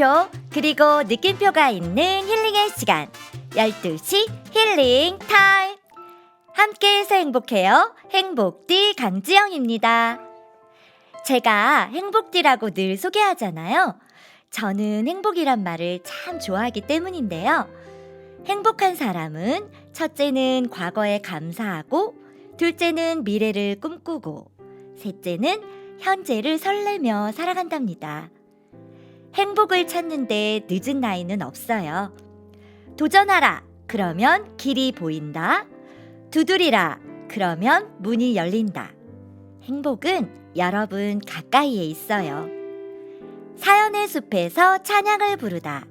음악표 그리고 느낌표가 있는 힐링의 시간. 12시 힐링 타임. 함께해서 행복해요. 행복띠 강지영입니다. 제가 행복띠라고 늘 소개하잖아요. 저는 행복이란 말을 참 좋아하기 때문인데요. 행복한 사람은 첫째는 과거에 감사하고 둘째는 미래를 꿈꾸고 셋째는 현재를 설레며 살아간답니다. 행복을 찾는데 늦은 나이는 없어요. 도전하라. 그러면 길이 보인다. 두드리라. 그러면 문이 열린다. 행복은 여러분 가까이에 있어요. 사연의 숲에서 찬양을 부르다.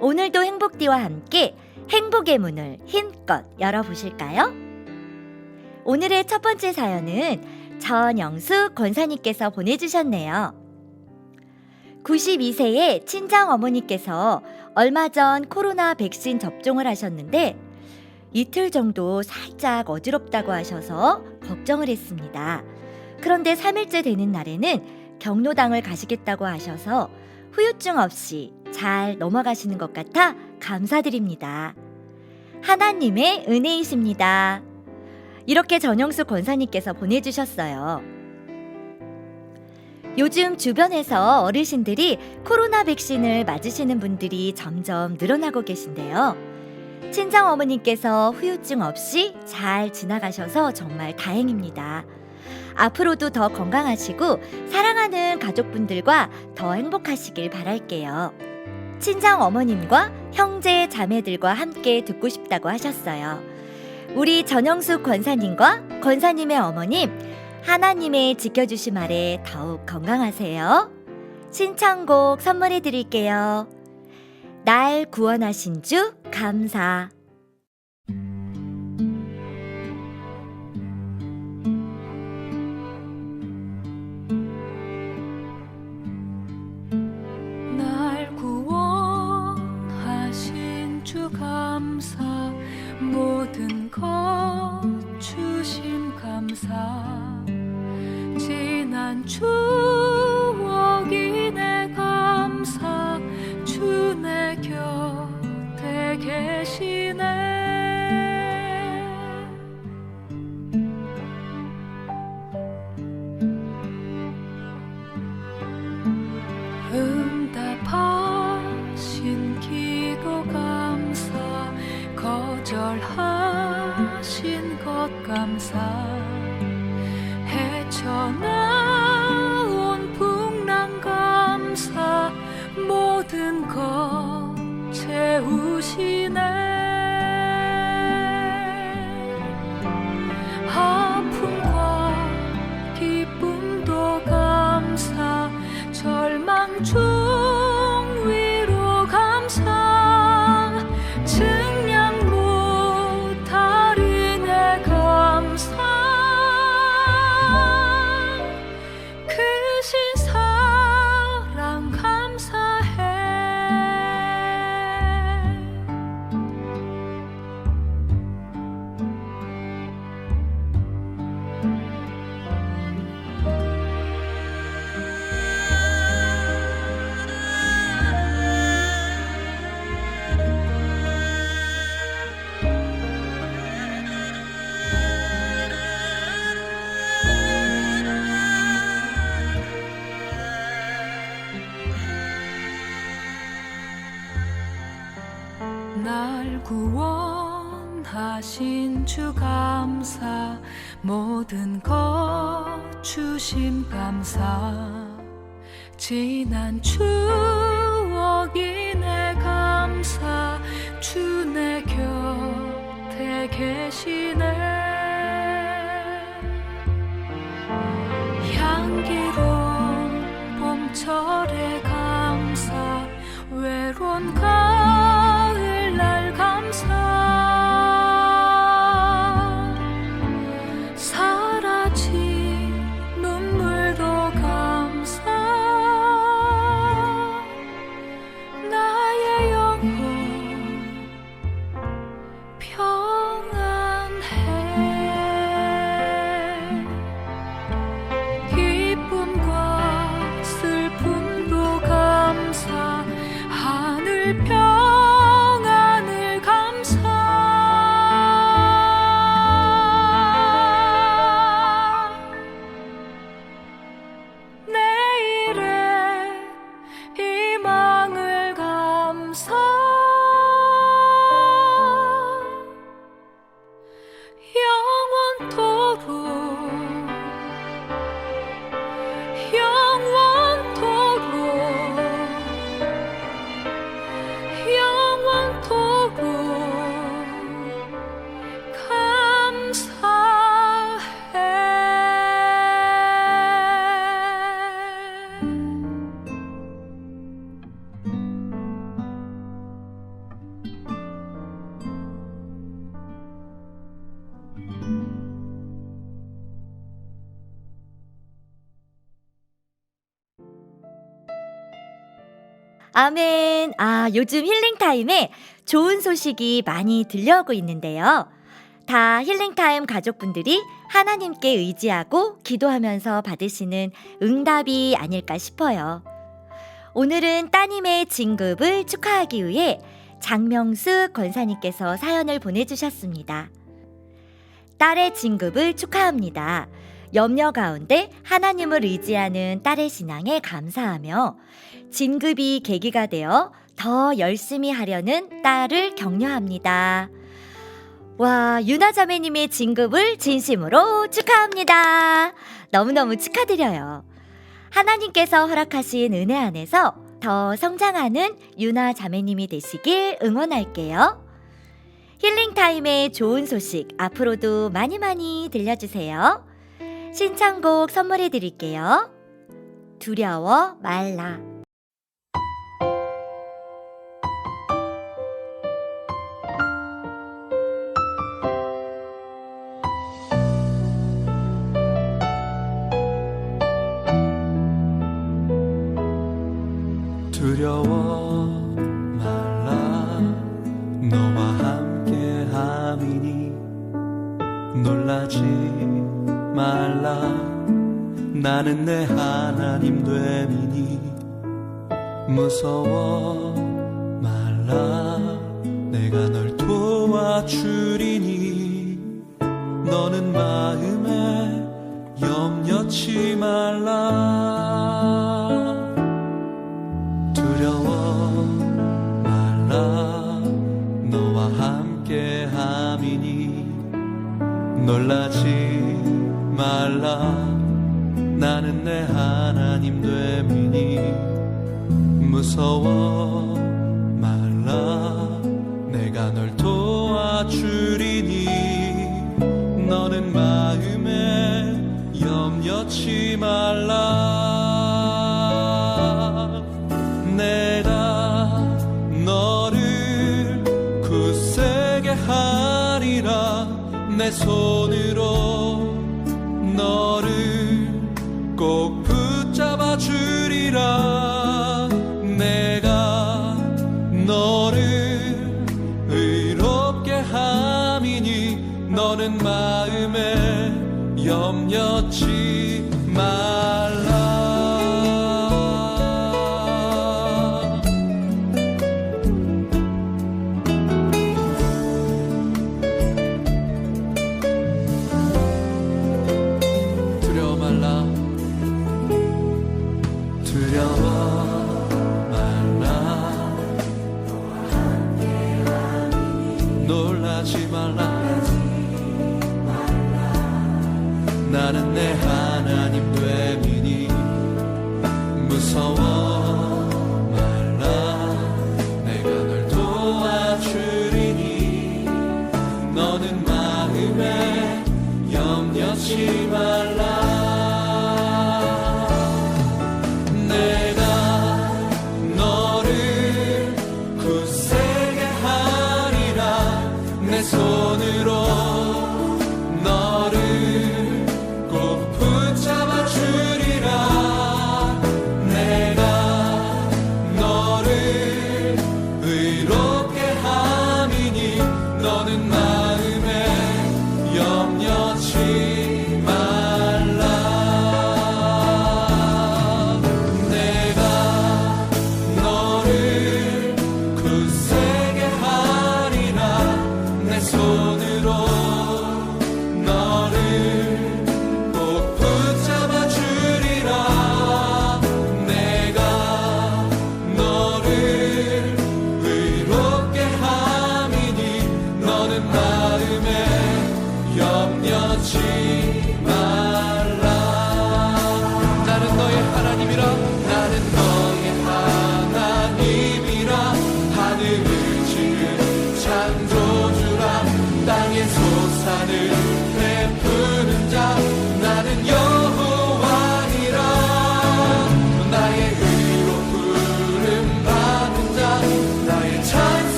오늘도 행복띠와 함께 행복의 문을 힘껏 열어보실까요? 오늘의 첫 번째 사연은 전영수 권사님께서 보내주셨네요. 92세의 친정 어머니께서 얼마 전 코로나 백신 접종을 하셨는데 이틀 정도 살짝 어지럽다고 하셔서 걱정을 했습니다. 그런데 3일째 되는 날에는 경로당을 가시겠다고 하셔서 후유증 없이 잘 넘어가시는 것 같아 감사드립니다. 하나님의 은혜이십니다. 이렇게 전영수 권사님께서 보내주셨어요. 요즘 주변에서 어르신들이 코로나 백신을 맞으시는 분들이 점점 늘어나고 계신데요. 친정 어머님께서 후유증 없이 잘 지나가셔서 정말 다행입니다. 앞으로도 더 건강하시고 사랑하는 가족분들과 더 행복하시길 바랄게요. 친정 어머님과 형제 자매들과 함께 듣고 싶다고 하셨어요. 우리 전영숙 권사님과 권사님의 어머님 하나님의 지켜주심 아래 더욱 건강하세요. 신청곡 선물해 드릴게요. 날 구원하신 주 감사. 헤쳐나 모든 것 주심 감사. 지난 추억이 내 감사. 주 내 곁에 계시네 keep going. 아멘. 아, 요즘 힐링타임에 좋은 소식이 많이 들려오고 있는데요. 다 힐링타임 가족분들이 하나님께 의지하고 기도하면서 받으시는 응답이 아닐까 싶어요. 오늘은 따님의 진급을 축하하기 위해 장명수 권사님께서 사연을 보내주셨습니다. 딸의 진급을 축하합니다. 염려 가운데 하나님을 의지하는 딸의 신앙에 감사하며 진급이 계기가 되어 더 열심히 하려는 딸을 격려합니다. 와, 유나 자매님의 진급을 진심으로 축하합니다. 너무너무 축하드려요. 하나님께서 허락하신 은혜 안에서 더 성장하는 유나 자매님이 되시길 응원할게요. 힐링타임의 좋은 소식 앞으로도 많이 많이 들려주세요. 신청곡 선물해 드릴게요. 두려워 말라. 두려워 나는 내 하나님 됨이니 무서워 말라. 내가 널 도와주리니 너는 마음에 염려치 말라. 두려워 말라. 너와 함께 함이니 놀라지 말라 내 하나님 됨이니 무서워 주리라. 내가 너를 의롭게 함이니 너는 마음에 염려치 염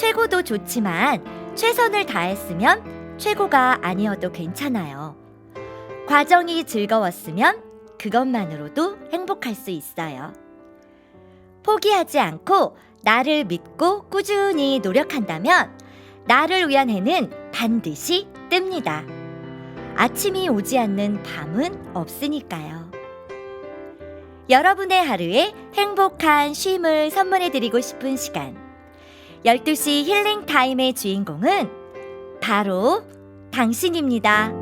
최고도 좋지만 최선을 다했으면 최고가 아니어도 괜찮아요. 과정이 즐거웠으면 그것만으로도 행복할 수 있어요. 포기하지 않고 나를 믿고 꾸준히 노력한다면 나를 위한 해는 반드시 뜹니다. 아침이 오지 않는 밤은 없으니까요. 여러분의 하루에 행복한 쉼을 선물해 드리고 싶은 시간. 12시 힐링 타임의 주인공은 바로 당신입니다.